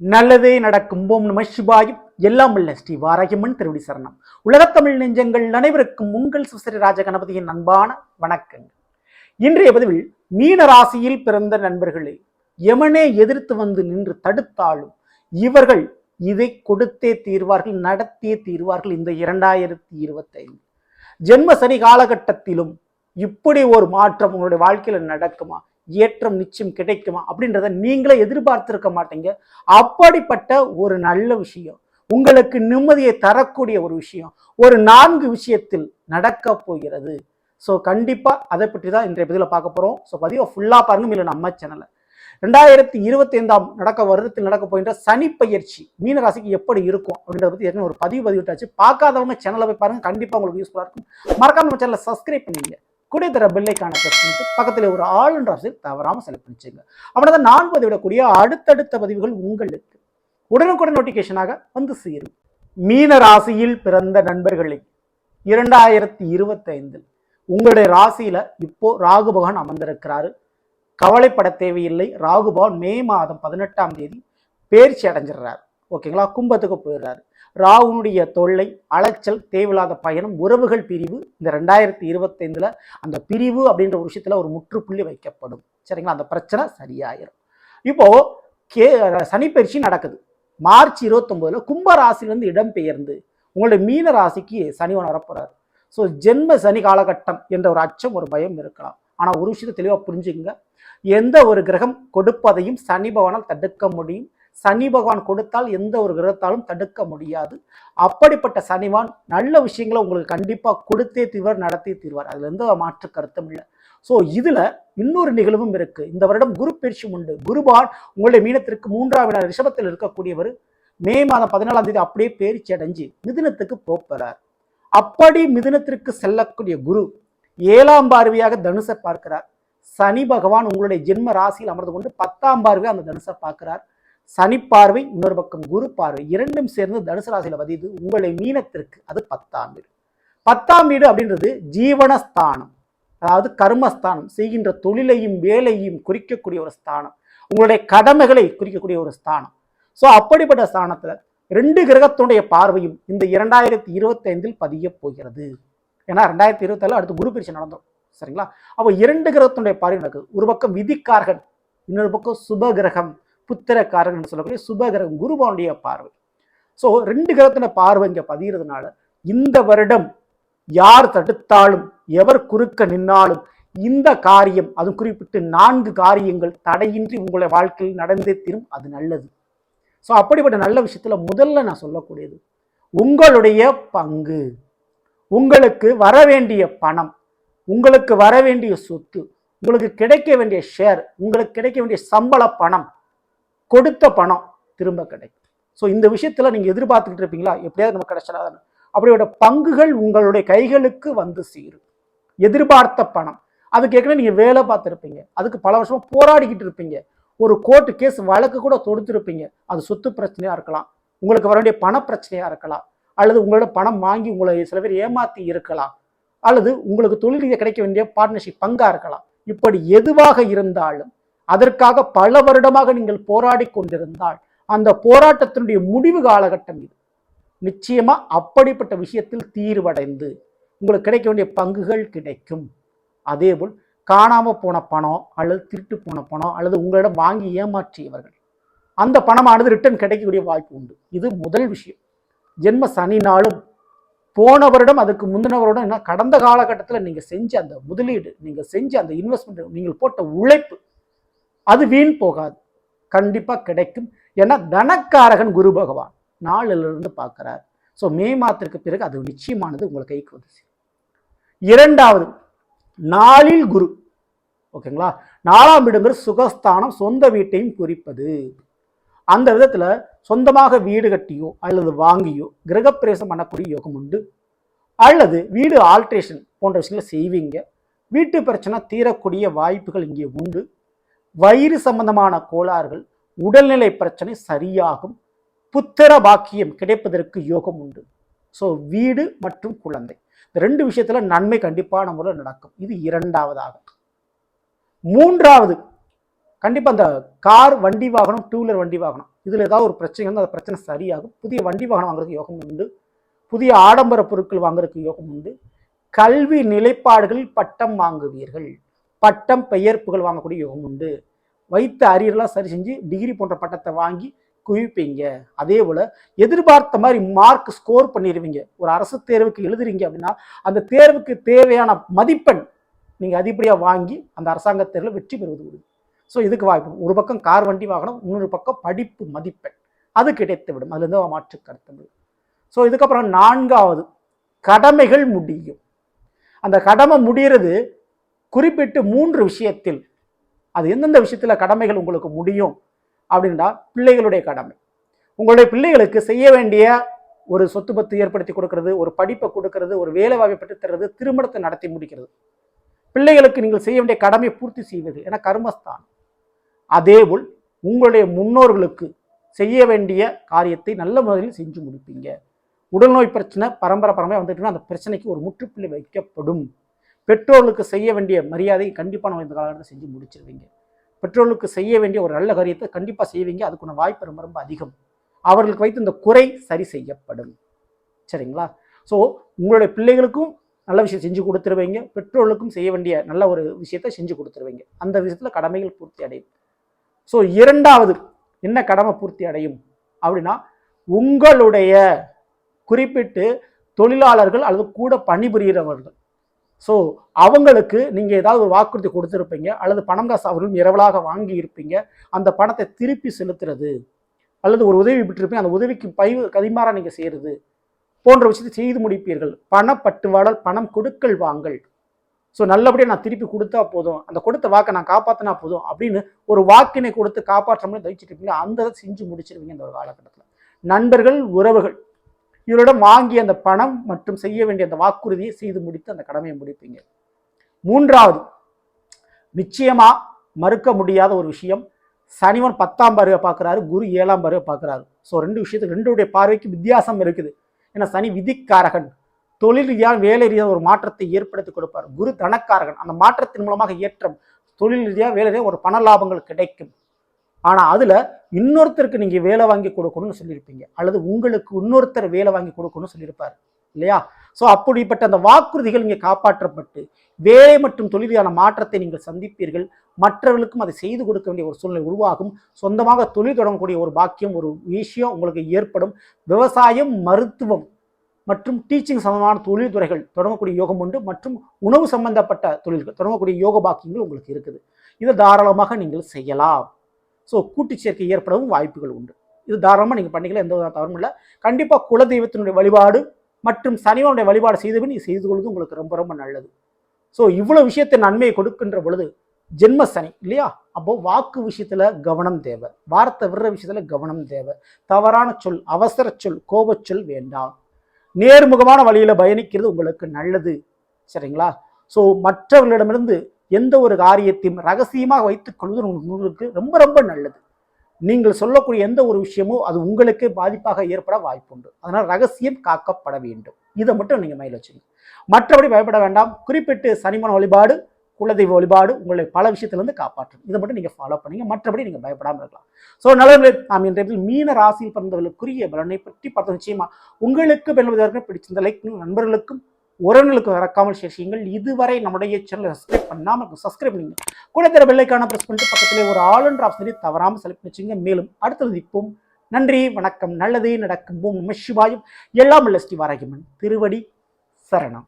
நல்லதே நடக்கும். ஓம் நம சிவாயும் எல்லாம் உள்ள ஸ்ரீ வாராகியம்மன் திருவடி சரணம். உலகத்தமிழ் நெஞ்சங்கள் அனைவருக்கும் உங்கள் சுசரி ராஜ கணபதியின் அன்பான வணக்கங்கள். இன்றைய பதிவில் மீன ராசியில் பிறந்த நண்பர்களே எமனே எதிர்த்து வந்து நின்று தடுத்தாலும் இவர்கள் இதை கொடுத்தே தீர்வார்கள் நடத்தியே தீர்வார்கள் இந்த இரண்டாயிரத்தி இருபத்தைந்து. ஜென்ம சனி காலகட்டத்திலும் இப்படி ஒரு மாற்றம் உங்களுடைய வாழ்க்கையில் நடக்குமா? ஏற்றம் நிச்சயம் கிடைக்குமா அப்படின்றத நீங்களே எதிர்பார்த்திருக்க மாட்டீங்க. அப்படிப்பட்ட ஒரு நல்ல விஷயம் உங்களுக்கு நிம்மதியை தரக்கூடிய ஒரு விஷயம் ஒரு நான்கு விஷயத்தில் நடக்க போகிறது. ஸோ கண்டிப்பாக அதை பற்றி தான் இன்றைய பதிவில் பார்க்க போகிறோம் ஸோ பதிவை ஃபுல்லாக பாருங்க இல்லை நம்ம சேனலை ரெண்டாயிரத்தி இருபத்தி ஐந்தாம் நடக்க வருடத்தில் நடக்க போகின்ற சனி பயிற்சி மீனராசிக்கு எப்படி இருக்கும் அப்படின்றத பற்றி ஏற்கனவே ஒரு பதிவு பதிவிட்டாச்சு. பார்க்காதவங்க சேனலை போய் பாருங்கள் கண்டிப்பாக உங்களுக்கு யூஸ்ஃபுல்லாக இருக்கும். மறக்காம நம்ம சேனலை சப்ஸ்கிரைப் பண்ணிங்க கூட தர பெல்லைக்கான ப்ரெஸ் பக்கத்தில் ஒரு ஆளுன்ற ஆப்ஷன் தவறாமல் செலக்ட் பண்ணிச்சுங்க. அப்படின்னா தான் நான் பதிவிடக்கூடிய அடுத்தடுத்த பதிவுகள் உங்களுக்கு. உடனுக்குடன் நோட்டிஃபிகேஷனாக வந்து சேரும். மீன ராசியில் பிறந்த நண்பர்களை இரண்டாயிரத்தி இருபத்தைந்தில் உங்களுடைய ராசியில இப்போ ராகு பகவான் அமர்ந்திருக்கிறாரு. கவலைப்பட தேவையில்லை. ராகு பகவான் மே மாதம் பதினெட்டாம் தேதி பேர்ச்சி அடைஞ்சிடுறாரு. ஓகேங்களா கும்பத்துக்கு போயிடுறாரு. ராகுனுடைய தொல்லை அலைச்சல் தேவையில்லாத பயணம் உறவுகள் பிரிவு இந்த ரெண்டாயிரத்தி இருபத்தைந்துல அந்த பிரிவு அப்படின்ற ஒரு விஷயத்தில் ஒரு முற்றுப்புள்ளி வைக்கப்படும். சரிங்களா? அந்த பிரச்சனை சரியாயிரும். இப்போ கே சனிப்பயிற்சி நடக்குது. மார்ச் இருபத்தொம்போதுல கும்ப ராசியிலிருந்து இடம்பெயர்ந்து உங்களுடைய மீன ராசிக்கு சனிவன் வரப்போறாரு. ஸோ ஜென்ம சனி காலகட்டம் என்ற ஒரு அச்சம் ஒரு பயம் இருக்கலாம். ஆனால் ஒரு விஷயத்தை தெளிவாக புரிஞ்சுங்க எந்த ஒரு கிரகம் கொடுப்பதையும் சனி பவனால் தடுக்க முடியும். சனி பகவான் கொடுத்தால் எந்த ஒரு கிரகத்தாலும் தடுக்க முடியாது. அப்படிப்பட்ட சனிவான் நல்ல விஷயங்களை உங்களுக்கு கண்டிப்பாக கொடுத்தே தீர்வார் நடத்தி தீர்வார். அதுல எந்த மாற்று கருத்தும் இல்லை. ஸோ இதுல இன்னொரு நிகழ்வும் இருக்கு. இந்த வருடம் குரு பயிற்சி உண்டு. குருபான் உங்களுடைய மீனத்திற்கு மூன்றாம் இடம் ரிஷபத்தில் இருக்கக்கூடியவர் மே மாதம் பதினாலாம் தேதி அப்படியே பேரிச்சி அடைஞ்சு மிதுனத்துக்கு போகிறார் அப்படி மிதுனத்திற்கு செல்லக்கூடிய குரு ஏழாம் பார்வையாக தனுசை பார்க்கிறார். சனி பகவான் உங்களுடைய ஜென்ம ராசியில் அமர்ந்து கொண்டு பத்தாம் பார்வையாக அந்த தனுசை பார்க்கிறார். சனி பார்வை இன்னொரு பக்கம் குரு பார்வை இரண்டும் சேர்ந்து தனுசு ராசியில் பதிது உங்களை மீனத்திற்கு அது பத்தாம் வீடு. பத்தாம் வீடு அப்படின்றது ஜீவனஸ்தானம். அதாவது கர்மஸ்தானம். செய்கின்ற தொழிலையும் வேலையும் குறிக்கக்கூடிய ஒரு ஸ்தானம். உங்களுடைய கடமைகளை குறிக்கக்கூடிய ஒரு ஸ்தானம். ஸோ அப்படிப்பட்ட ஸ்தானத்தில் ரெண்டு கிரகத்துடைய பார்வையும் இந்த இரண்டாயிரத்தி இருபத்தைந்தில் பதிய போகிறது. ஏன்னா ரெண்டாயிரத்தி இருபத்தி அடுத்து குரு பயிற்சி நடந்தோம் சரிங்களா? அப்போ இரண்டு கிரகத்துடைய பார்வை நடக்குது. ஒரு பக்கம் விதிக்காரகன் இன்னொரு பக்கம் சுப கிரகம். புத்திரக்காரகன் என்று சொல்லக்கூடிய சுபகரன் கிரகம் குருபவனுடைய பார்வை. ஸோ ரெண்டு கிரகத்தின பார்வை இங்கே பதிகிறதுனால இந்த வருடம் யார் தடுத்தாலும் எவர் குறுக்க நின்னாலும் இந்த காரியம் அது குறிப்பிட்டு நான்கு காரியங்கள் தடையின்றி உங்களுடைய வாழ்க்கையில் நடந்தே தீரும் அது நல்லது. ஸோ அப்படிப்பட்ட நல்ல விஷயத்தில் முதல்ல நான் சொல்லக்கூடியது உங்களுடைய பங்கு உங்களுக்கு வர வேண்டிய பணம் உங்களுக்கு வர வேண்டிய சொத்து உங்களுக்கு கிடைக்க வேண்டிய ஷேர் உங்களுக்கு கிடைக்க வேண்டிய சம்பள பணம் கொடுத்த பணம் திரும்ப கிடைக்கும். ஸோ இந்த விஷயத்தில் நீங்கள் எதிர்பார்த்துக்கிட்டு இருப்பீங்களா? எப்படியாவது நமக்கு கிடைச்சிடாது அப்படியோட பங்குகள் உங்களுடைய கைகளுக்கு வந்து சேரும். எதிர்பார்த்த பணம். அதுக்கு ஏற்கனவே நீங்கள் வேலை பார்த்துருப்பீங்க. அதுக்கு பல வருஷமாக போராடிக்கிட்டு இருப்பீங்க. ஒரு கோர்ட்டு கேஸ் வழக்கு கூட தொடுத்துருப்பீங்க. அது சொத்து பிரச்சனையாக இருக்கலாம். உங்களுக்கு வர வேண்டிய பண பிரச்சனையாக இருக்கலாம். அல்லது உங்களோட பணம் வாங்கி உங்களை சில பேர் ஏமாற்றி இருக்கலாம். அல்லது உங்களுக்கு தொழில் ரீதியாக கிடைக்க வேண்டிய பார்ட்னர்ஷிப் பங்காக இருக்கலாம். இப்படி எதுவாக இருந்தாலும் அதற்காக பல வருடமாக நீங்கள் போராடி கொண்டிருந்தால் அந்த போராட்டத்தினுடைய முடிவு காலகட்டம் இது. நிச்சயமா அப்படிப்பட்ட விஷயத்தில் தீர்வடைந்து உங்களுக்கு கிடைக்க வேண்டிய பங்குகள் கிடைக்கும். அதேபோல் காணாமல் போன பணம் அல்லது திருட்டு போன பணம் அல்லது உங்களிடம் வாங்கி ஏமாற்றியவர்கள் அந்த பணமானது ரிட்டர்ன் கிடைக்கக்கூடிய வாய்ப்பு உண்டு. இது முதல் விஷயம். ஜென்ம சனி நாளும் போன வருடம் அதுக்கு முந்தின வருடம் என்ன கடந்த காலகட்டத்தில் நீங்கள் செஞ்ச அந்த முதலீடு நீங்கள் செஞ்ச அந்த இன்வெஸ்ட்மெண்ட் நீங்கள் போட்ட உழைப்பு அது வீண் போகாது. கண்டிப்பாக கிடைக்கும். ஏன்னா தனக்காரகன் குரு பகவான் நாளிலிருந்து பார்க்குறார். ஸோ மே மாதத்திற்கு பிறகு அது நிச்சயமானது உங்கள் கைக்கு வந்து இரண்டாவது நாளில் குரு. ஓகேங்களா நாலாம் இடங்கிறது சுகஸ்தானம் சொந்த வீட்டையும் குறிப்பது. அந்த விதத்தில் சொந்தமாக வீடு கட்டியோ அல்லது வாங்கியோ கிரகப்பிரவேசம் பண்ணக்கூடிய யோகம் உண்டு. அல்லது வீடு ஆல்ட்ரேஷன் போன்ற விஷயங்களை செய்வீங்க. வீட்டு பிரச்சனை தீரக்கூடிய வாய்ப்புகள் இங்கே உண்டு. வயிறு சம்பந்தமான கோளாறுகள் உடல்நிலை பிரச்சனை சரியாகும் புத்திர பாக்கியம் கிடைப்பதற்கு யோகம் உண்டு. ஸோ வீடு மற்றும் குழந்தை. இந்த ரெண்டு விஷயத்துல நன்மை கண்டிப்பான முறையில் நடக்கும். இது இரண்டாவதாக. மூன்றாவது கண்டிப்பாக அந்த கார் வண்டி வாகனம் டூ வீலர் வண்டி வாகனம். இதில் ஏதாவது ஒரு பிரச்சனை வந்து அந்த பிரச்சனை சரியாகும். புதிய வண்டி வாகனம் வாங்குறதுக்கு யோகம் உண்டு. புதிய ஆடம்பர பொருட்கள் வாங்குறதுக்கு யோகம் உண்டு. கல்வி நிலைப்பாடுகளில் பட்டம் வாங்குவீர்கள். பட்டம் பெயர்ப்புகள் வாங்கக்கூடிய யோகம் உண்டு. வைத்த அரியர்லாம் சரி செஞ்சு டிகிரி போன்ற பட்டத்தை வாங்கி குவிப்பீங்க. அதே போல் எதிர்பார்த்த மாதிரி மார்க் ஸ்கோர் பண்ணிடுவீங்க ஒரு அரசு தேர்வுக்கு எழுதுறீங்க அப்படின்னா அந்த தேர்வுக்கு தேவையான மதிப்பெண் நீங்கள் அதிகப்படியாக வாங்கி அந்த அரசாங்க தேர்வில் வெற்றி பெறுவது உண்டு. ஸோ இதுக்கு வாய்ப்பு. ஒரு பக்கம் கார் வண்டி வாகனம் இன்னொரு பக்கம் படிப்பு மதிப்பெண். அது கிடைத்து விடும். அதுலேருந்து மாற்று கருத்து ஸோ இதுக்கப்புறம் நான்காவது கடமைகள் முடியும். அந்த கடமை முடிகிறது குறிப்பிட்டு மூன்று விஷயத்தில் அது எந்தெந்த விஷயத்தில் கடமைகள் உங்களுக்கு முடியும் அப்படின்னா பிள்ளைகளுடைய கடமை. உங்களுடைய பிள்ளைகளுக்கு செய்ய வேண்டிய ஒரு சொத்து பத்து ஏற்படுத்தி கொடுக்கறது ஒரு படிப்பை கொடுக்கறது ஒரு வேலை வாய்ப்பை பெற்று தர்றது திருமணத்தை நடத்தி முடிக்கிறது. பிள்ளைகளுக்கு நீங்கள் செய்ய வேண்டிய கடமையை பூர்த்தி செய்வது என கர்மஸ்தான் அதேபோல் உங்களுடைய முன்னோர்களுக்கு செய்ய வேண்டிய காரியத்தை நல்ல முறையில் செஞ்சு முடிப்பீங்க. உடல்நோய் பிரச்சனை பரம்பரை பரம்பரை வந்துட்டுன்னா அந்த பிரச்சனைக்கு ஒரு முற்றுப்புள்ளி வைக்கப்படும். பெற்றோர்களுக்கு செய்ய வேண்டிய மரியாதை கண்டிப்பாக நம்ம இந்த காலகட்டத்தில் செஞ்சு முடிச்சிருவீங்க. பெற்றோர்களுக்கு செய்ய வேண்டிய ஒரு நல்ல காரியத்தை கண்டிப்பாக செய்வீங்க. அதுக்குள்ள வாய்ப்பு ரொம்ப ரொம்ப அதிகம். அவர்களுக்கு வைத்து இந்த குறை சரி செய்யப்படும். சரிங்களா? ஸோ உங்களுடைய பிள்ளைகளுக்கும் நல்ல விஷயம் செஞ்சு கொடுத்துருவீங்க. பெற்றோர்களுக்கும் செய்ய வேண்டிய நல்ல ஒரு விஷயத்தை செஞ்சு கொடுத்துருவீங்க. அந்த விஷயத்தில் கடமைகள் பூர்த்தி அடையும். ஸோ இரண்டாவது என்ன கடமை பூர்த்தி அடையும்? அப்படின்னா உங்களுடைய குறிப்பிட்டு தொழிலாளர்கள் அல்லது கூட பணிபுரிகிறவர்கள் ஸோ அவங்களுக்கு நீங்கள் ஏதாவது ஒரு வாக்குறுதி கொடுத்துருப்பீங்க அல்லது பணம் காசு அவர்களும் இரவலாக வாங்கி இருப்பீங்க அந்த பணத்தை திருப்பி செலுத்துறது அல்லது ஒரு உதவி விட்டுருப்பீங்க அந்த உதவிக்கு பை கதிமாறா நீங்கள் செய்கிறது போன்ற விஷயத்தை செய்து முடிப்பீர்கள். பணப்பட்டுவாடல் பணம் கொடுக்கல் வாங்கல். ஸோ நல்லபடியாக நான் திருப்பி கொடுத்தா போதும் அந்த கொடுத்த வாக்கை நான் காப்பாற்றினா போதும் அப்படின்னு ஒரு வாக்கினை கொடுத்து காப்பாற்ற முடியும் தவிச்சிட்டு இருப்பீங்க அந்த செஞ்சு முடிச்சிருவீங்க இந்த ஒரு காலகட்டத்தில். நண்பர்கள் உறவுகள். இவரிடம் வாங்கிய அந்த பணம் மற்றும் செய்ய வேண்டிய அந்த வாக்குறுதியை செய்து முடித்து அந்த கடமையை முடிப்பீங்க. மூன்றாவது நிச்சயமா மறுக்க முடியாத ஒரு விஷயம். சனிவன் பத்தாம் பார்வை பார்க்குறாரு குரு ஏழாம் பார்வை பார்க்குறாரு. ஸோ ரெண்டு விஷயத்துக்கு ரெண்டுடைய பார்வைக்கு வித்தியாசம் இருக்குது. ஏன்னா சனி விதிக்காரகன். தொழில் ரீதியாக வேலை ரீதியாக ஒரு மாற்றத்தை ஏற்படுத்தி கொடுப்பார். குரு தனக்காரகன். அந்த மாற்றத்தின் மூலமாக ஏற்றம். தொழில் ரீதியாக வேலை ரீதியாக ஒரு பண லாபங்கள் கிடைக்கும். ஆனால் அதில் இன்னொருத்தருக்கு நீங்கள் வேலை வாங்கி கொடுக்கணும்னு சொல்லியிருப்பீங்க. அல்லது உங்களுக்கு இன்னொருத்தர் வேலை வாங்கி கொடுக்கணும்னு சொல்லியிருப்பார். இல்லையா? ஸோ அப்படிப்பட்ட அந்த வாக்குறுதிகள் இங்கே காப்பாற்றப்பட்டு வேலை மற்றும் தொழிலான மாற்றத்தை நீங்கள் சந்திப்பீர்கள். மற்றவர்களுக்கும் அதை செய்து கொடுக்க வேண்டிய ஒரு சூழ்நிலை உருவாகும். சொந்தமாக தொழில் தொடங்கக்கூடிய ஒரு பாக்கியம் ஒரு விஷயம் உங்களுக்கு ஏற்படும். விவசாயம் மருத்துவம் மற்றும் டீச்சிங் சம்பந்தமான தொழில் துறைகள் தொடங்கக்கூடிய யோகம் உண்டு. மற்றும் உணவு சம்பந்தப்பட்ட தொழில்கள் தொடங்கக்கூடிய யோக பாக்கியங்கள் உங்களுக்கு இருக்குது. இதை தாராளமாக நீங்கள் செய்யலாம். ஸோ கூட்டு சேர்க்கை ஏற்படவும் வாய்ப்புகள் உண்டு. இது தாராளமாக நீங்கள் பண்ணிக்கலாம் எந்த வித தவறும் இல்லை. கண்டிப்பாக குலதெய்வத்தினுடைய வழிபாடு மற்றும் சனிவனுடைய வழிபாடு செய்தபின் நீ செய்து கொள்வது உங்களுக்கு ரொம்ப ரொம்ப நல்லது. ஸோ இவ்வளோ விஷயத்தை நன்மையை கொடுக்கின்ற பொழுது ஜென்ம சனி இல்லையா? அப்போ வாக்கு விஷயத்துல கவனம் தேவை. வார்த்தை விடுற விஷயத்துல கவனம் தேவை. தவறான சொல் அவசர சொல் கோபச்சொல் வேண்டாம். நேர்முகமான வழியில பயணிக்கிறது உங்களுக்கு நல்லது. சரிங்களா? ஸோ மற்றவர்களிடமிருந்து எந்த ஒரு காரியத்தையும் ரகசியமாக வைத்துக் கொள்வது உங்களுக்கு ரொம்ப ரொம்ப நல்லது. நீங்கள் சொல்லக்கூடிய எந்த ஒரு விஷயமோ அது உங்களுக்கு பாதிப்பாக ஏற்பட வாய்ப்புண்டு. அதனால் ரகசியம் காக்கப்பட வேண்டும். இதை மட்டும் நீங்கள் மயில் வச்சுங்க மற்றபடி பயப்பட வேண்டாம். குறிப்பிட்டு சனிமன வழிபாடு குலதெய்வ வழிபாடு உங்களை பல விஷயத்திலிருந்து காப்பாற்றும். இதை மட்டும் நீங்கள் ஃபாலோ பண்ணீங்க. மற்றபடி நீங்கள் பயப்படாமல் இருக்கலாம். ஸோ நல்லவர்களே நாம் இன்றைய மீன ராசியில் பிறந்தவர்களுக்குரிய பலனை பற்றி பார்த்த நிச்சயமா உங்களுக்கு பெண்ணுவதற்கு பிடிச்சிருந்த லைக் நண்பர்களுக்கும் உறவினர்களுக்கு மறக்காமல் ஷேர் செய்யுங்கள். இதுவரை நம்முடைய சேனல் சப்ஸ்கிரைப் பண்ணாமல் சப்ஸ்கிரைப் பண்ணிங்க. கூட தெர பெல்லைக்கான ப்ரெஸ் பண்ணிட்டு பக்கத்திலே ஒரு ஆளுன்ற என்ற ஆப்ஷனை தவறாமல் செலக்ட் பண்ணி வச்சுங்க மேலும் அடுத்தது நிற்போம் நன்றி வணக்கம் நல்லதே நடக்கும். ஓம் நம சிவாயும். எல்லாம் உள்ள ஸ்ரீ வாராகிமன் திருவடி சரணம்.